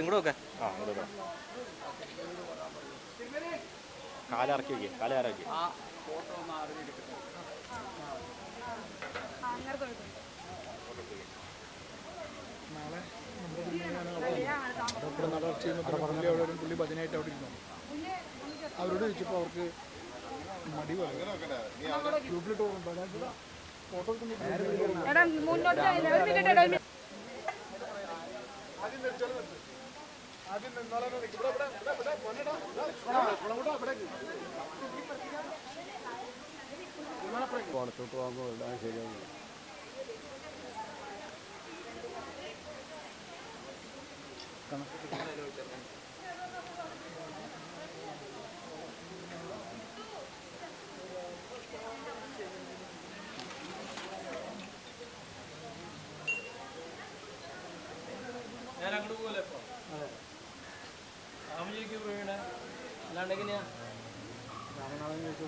ഇങ്ങോട്ട് ആ ഇങ്ങോട്ട് കാലിറക്കി വയ്ക്കുക കാലിറക്കി അവരോട് ചോദിച്ചപ്പോൾ അവർക്ക് മടി ട്യൂബിലിട്ട് ഫോട്ടോ മുന്നോട്ട് ആദ്യം കോണത്തോട്ട് പോകുമ്പോൾ എല്ലാം ശരിയാകും കണക്ക്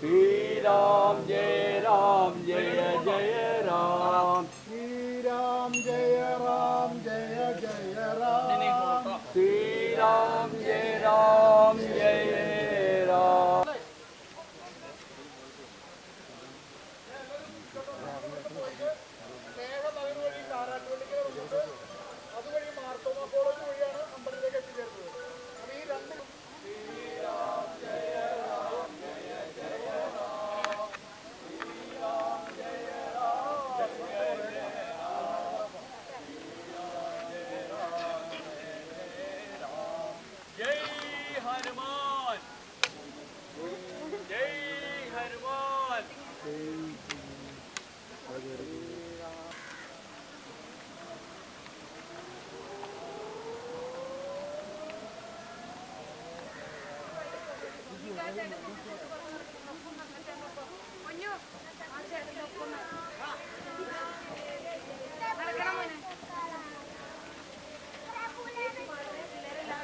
Ram Jai Ram Jai Jai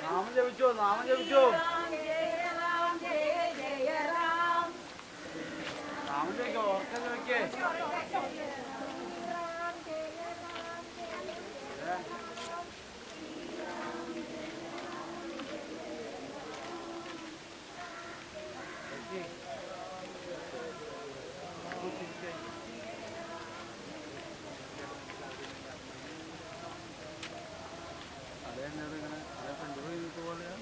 നാമം ജപിച്ചോ നാമം ജപിച്ചോ. ഇങ്ങനെ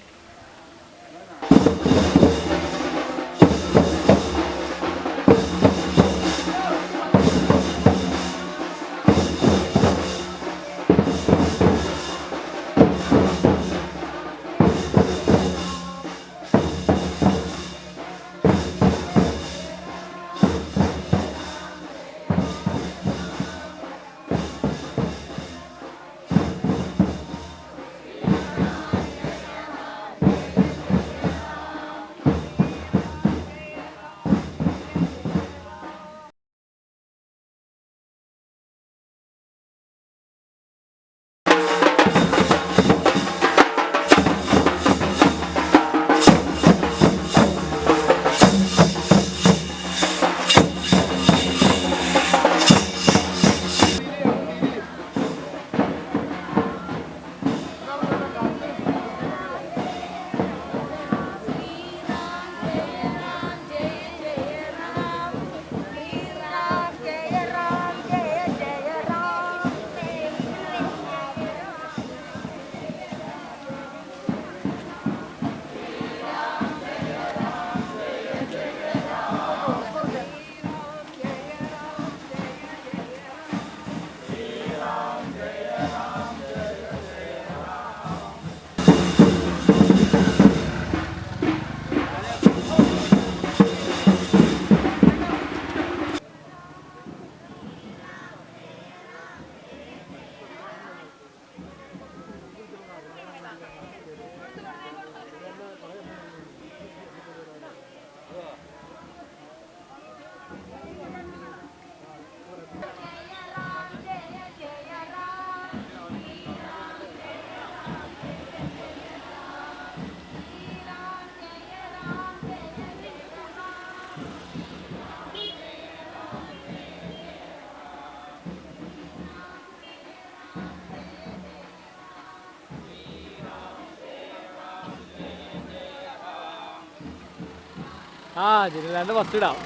ജില്ലാണ്ട് ഫസ്റ്റ് ഇടാം.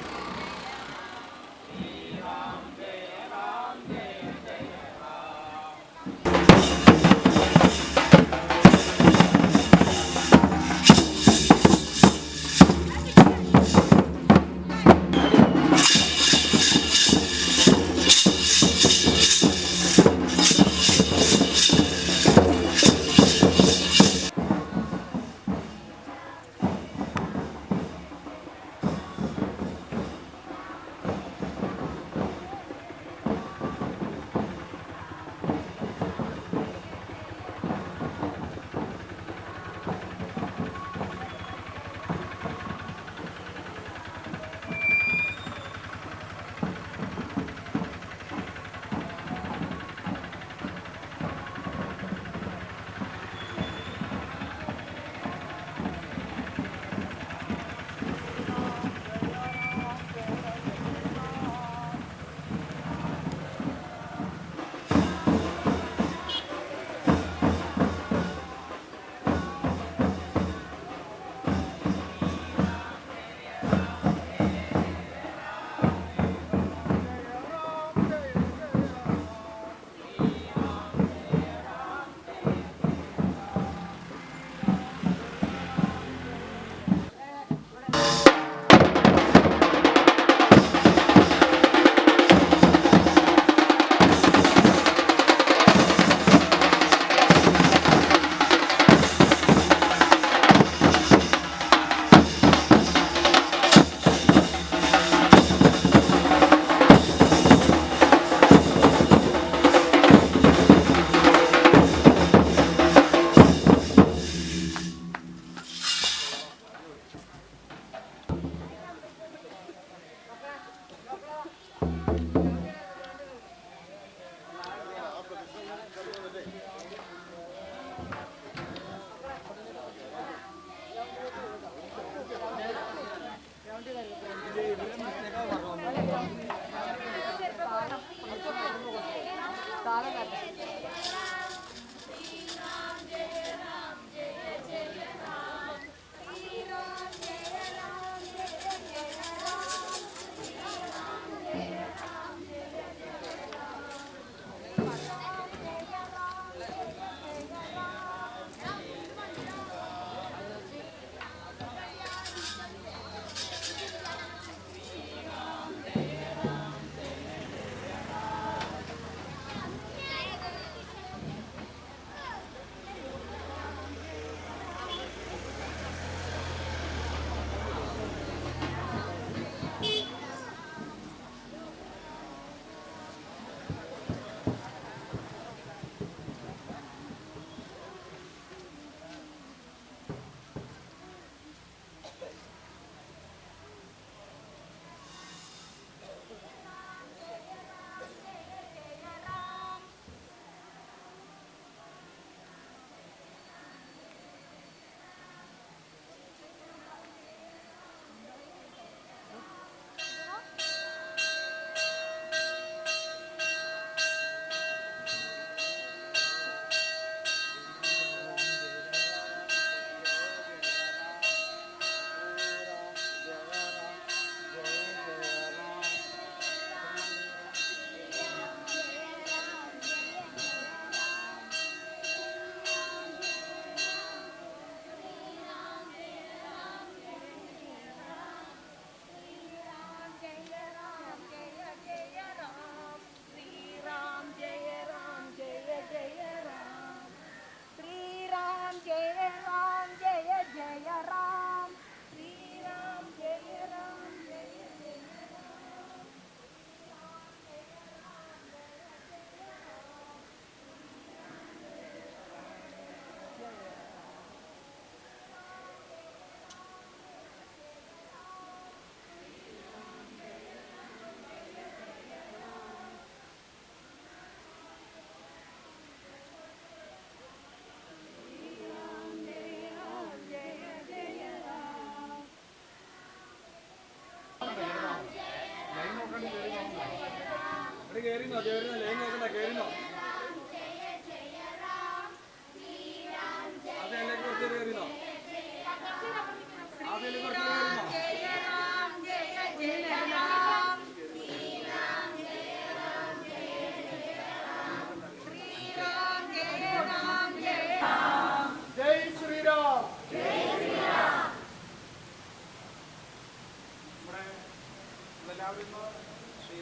Спасибо, я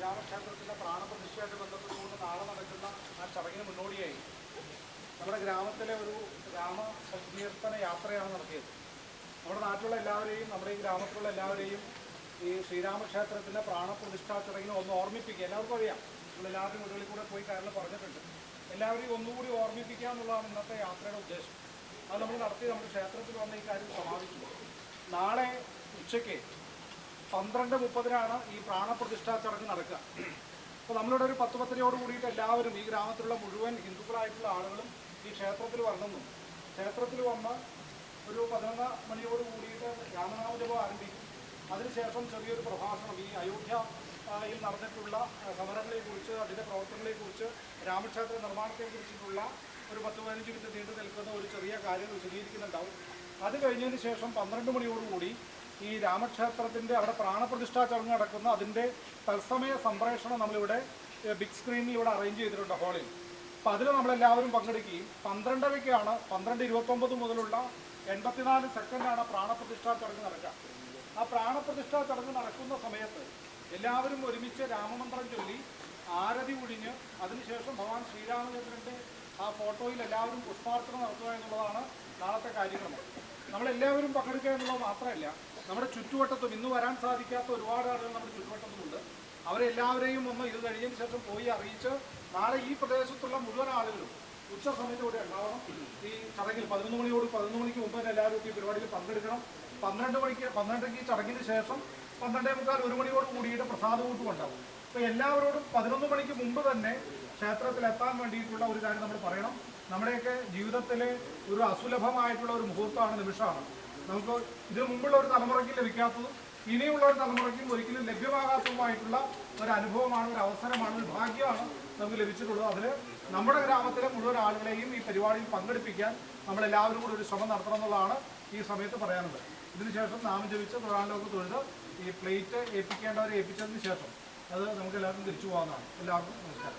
രാമക്ഷേത്രത്തിന്റെ പ്രാണപ്രതിഷ്ഠയായിട്ട് ബന്ധപ്പെട്ടുകൊണ്ട് നാളെ നടക്കുന്ന ആ ചടങ്ങിന് മുന്നോടിയായി. നമ്മുടെ ഗ്രാമത്തിലെ ഒരു ഗ്രാമ സങ്കീർത്തന യാത്രയാണ് നടത്തിയത്. നമ്മുടെ നാട്ടിലുള്ള എല്ലാവരെയും നമ്മുടെ ഈ ഗ്രാമത്തിലുള്ള എല്ലാവരെയും ഈ ശ്രീരാമക്ഷേത്രത്തിന്റെ പ്രാണപ്രതിഷ്ഠാ ചടങ്ങിനെ ഒന്ന് ഓർമ്മിപ്പിക്കുക. എല്ലാവർക്കും അറിയാം. നമ്മൾ എല്ലാവരുടെയും വീടുകളിൽ കൂടെ പോയി കാര്യങ്ങൾ പറഞ്ഞിട്ടുണ്ട്. എല്ലാവരെയും ഒന്നുകൂടി ഓർമ്മിപ്പിക്കുക എന്നുള്ളതാണ് ഇന്നത്തെ യാത്രയുടെ ഉദ്ദേശം. അത് നമ്മൾ നടത്തി നമ്മുടെ ക്ഷേത്രത്തിൽ വന്ന ഈ കാര്യം സമാപിച്ചു. നാളെ ഉച്ചയ്ക്ക് പന്ത്രണ്ട് മുപ്പതിനാണ് ഈ പ്രാണപ്രതിഷ്ഠാ ചടങ്ങ് നടക്കുക. അപ്പോൾ നമ്മളിവിടെ ഒരു പത്ത് പത്തരയോട് കൂടിയിട്ട് എല്ലാവരും ഈ ഗ്രാമത്തിലുള്ള മുഴുവൻ ഹിന്ദുക്കളായിട്ടുള്ള ആളുകളും ഈ ക്ഷേത്രത്തിൽ വരണമെന്നും. ക്ഷേത്രത്തിൽ വന്ന് ഒരു പതിനൊന്ന് മണിയോട് കൂടിയിട്ട് രാമനാമജപം ആരംഭിക്കും. അതിനുശേഷം ചെറിയൊരു പ്രഭാഷണം. ഈ അയോധ്യയിൽ നടന്നിട്ടുള്ള സമരങ്ങളെക്കുറിച്ച് അതിന്റെ പ്രവർത്തനങ്ങളെക്കുറിച്ച് രാമക്ഷേത്ര നിർമ്മാണത്തെക്കുറിച്ചിട്ടുള്ള ഒരു പത്ത് പതിനഞ്ച് മിനിറ്റ് നീണ്ടു നിൽക്കുന്ന ഒരു ചെറിയ കാര്യം വിശദീകരിക്കുന്നുണ്ടാവും. അത് കഴിഞ്ഞതിന് ശേഷം പന്ത്രണ്ട് മണിയോടുകൂടി ഈ രാമക്ഷേത്രത്തിന്റെ അവിടെ പ്രാണപ്രതിഷ്ഠാ ചടങ്ങ് നടക്കുന്ന അതിന്റെ തത്സമയ സംപ്രേഷണം നമ്മളിവിടെ ബിഗ് സ്ക്രീനിൽ ഇവിടെ അറേഞ്ച് ചെയ്തിട്ടുണ്ട് ഹാളിൽ. അപ്പോൾ അതിൽ നമ്മളെല്ലാവരും പങ്കെടുക്കുകയും പന്ത്രണ്ടരയ്ക്കാണ് പന്ത്രണ്ട് ഇരുപത്തൊമ്പത് മുതലുള്ള എൺപത്തിനാല് സെക്കൻഡാണ് പ്രാണപ്രതിഷ്ഠാ ചടങ്ങ് നടക്കുക. ആ പ്രാണപ്രതിഷ്ഠാ ചടങ്ങ് നടക്കുന്ന സമയത്ത് എല്ലാവരും ഒരുമിച്ച് രാമമന്ത്രം ചൊല്ലി ആരതി ഒഴിഞ്ഞ് അതിനുശേഷം ഭഗവാൻ ശ്രീരാമചന്ദ്രന്റെ ആ ഫോട്ടോയിൽ എല്ലാവരും പുഷ്പാർച്ചന നടത്തുക എന്നുള്ളതാണ് നാളത്തെ കാര്യക്രമം നമ്മളെല്ലാവരും പങ്കെടുക്കുക എന്നുള്ളത് മാത്രമല്ല നമ്മുടെ ചുറ്റുവട്ടത്തും ഇന്ന് വരാൻ സാധിക്കാത്ത ഒരുപാട് ആളുകൾ നമ്മുടെ ചുറ്റുവട്ടത്തുമുണ്ട്. അവരെല്ലാവരെയും ഒന്ന് ഇത് കഴിഞ്ഞതിന് ശേഷം പോയി അറിയിച്ച് നാളെ ഈ പ്രദേശത്തുള്ള മുഴുവൻ ആളുകളും ഉച്ച സമയത്തോടെ ഉണ്ടാവണം. ഈ ചടങ്ങിൽ പതിനൊന്ന് മണിയോട് പതിനൊന്ന് മണിക്ക് മുമ്പ് തന്നെ എല്ലാവരും ഈ പരിപാടിയിൽ പങ്കെടുക്കണം. പന്ത്രണ്ട് മണിക്ക് പന്ത്രണ്ടരയ്ക്ക് ചടങ്ങിന് ശേഷം പന്ത്രണ്ടേ മുക്കാൽ ഒരു മണിയോട് കൂടിയിട്ട് പ്രസാദ കൂട്ടും ഉണ്ടാവും അപ്പോൾ എല്ലാവരോടും പതിനൊന്ന് മണിക്ക് മുമ്പ് തന്നെ ക്ഷേത്രത്തിൽ എത്താൻ വേണ്ടിയിട്ടുള്ള ഒരു കാര്യം നമ്മൾ പറയണം. നമ്മുടെയൊക്കെ ജീവിതത്തിലെ ഒരു അസുലഭമായിട്ടുള്ള ഒരു മുഹൂർത്തമാണ് നിമിഷമാണ്. നമുക്ക് ഇതിനു മുമ്പുള്ള ഒരു തലമുറയ്ക്ക് ലഭിക്കാത്തതും ഇനിയുള്ള ഒരു തലമുറയ്ക്കും ഒരിക്കലും ലഭ്യമാകാത്തതുമായിട്ടുള്ള ഒരു അനുഭവമാണ് ഒരു അവസരമാണ് ഒരു ഭാഗ്യമാണ് നമുക്ക് ലഭിച്ചിട്ടുള്ളത്. അതിൽ നമ്മുടെ ഗ്രാമത്തിലെ മുഴുവൻ ആളുകളെയും ഈ പരിപാടിയിൽ പങ്കെടുപ്പിക്കാൻ നമ്മളെല്ലാവരും കൂടി ഒരു ശ്രമം നടത്തണം എന്നുള്ളതാണ് ഈ സമയത്ത് പറയാനുള്ളത്. ഇതിനുശേഷം നാമം ജപിച്ച് തൊഴിലാളികൾക്ക് തൊഴുത് ഈ പ്ലേറ്റ് ഏൽപ്പിക്കേണ്ടവരെ ഏൽപ്പിച്ചതിന് ശേഷം അത് നമുക്ക് എല്ലാവർക്കും തിരിച്ചു പോകാവുന്നതാണ്. എല്ലാവർക്കും നമസ്കാരം.